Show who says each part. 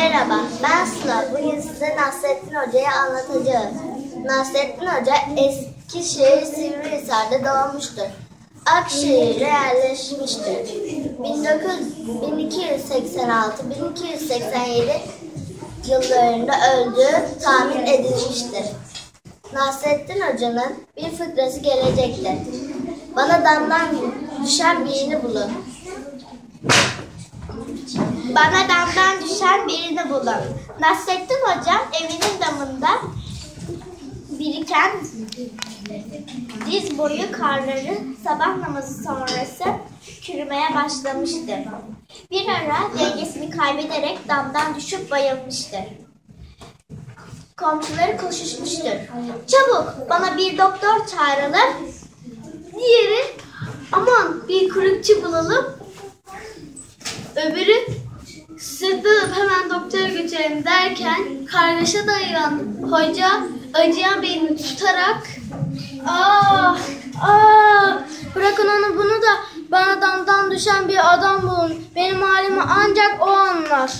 Speaker 1: Merhaba, ben Sıla. Bugün size Nasrettin Hoca'yı anlatacağız. Nasrettin Hoca Eskişehir Sivrihisar'da doğmuştur. Akşehir'e yerleşmiştir. 1286-1287 yıllarında öldüğü tahmin edilmiştir. Nasrettin Hoca'nın bir fıkrası gelecektir. Bana damdan düşen birini bulun. Bana damdan düşen birini bulun. Nasrettin Hoca evinin damında biriken diz boyu karları sabah namazı sonrası çürümeye başlamıştır. Bir ara dengesini kaybederek damdan düşüp bayılmıştır. Komşuları koşuşmuştur. Çabuk bana bir doktor çağıralım. Diğeri aman bir kurukçu bulalım. Öbürü sırtlanıp hemen doktora götürelim derken kargaşa dayayan hoca acıyan birini tutarak
Speaker 2: Ah, ah, bırakın onu bunu da bana damdan düşen bir adam bulun. Benim halimi ancak o anlar.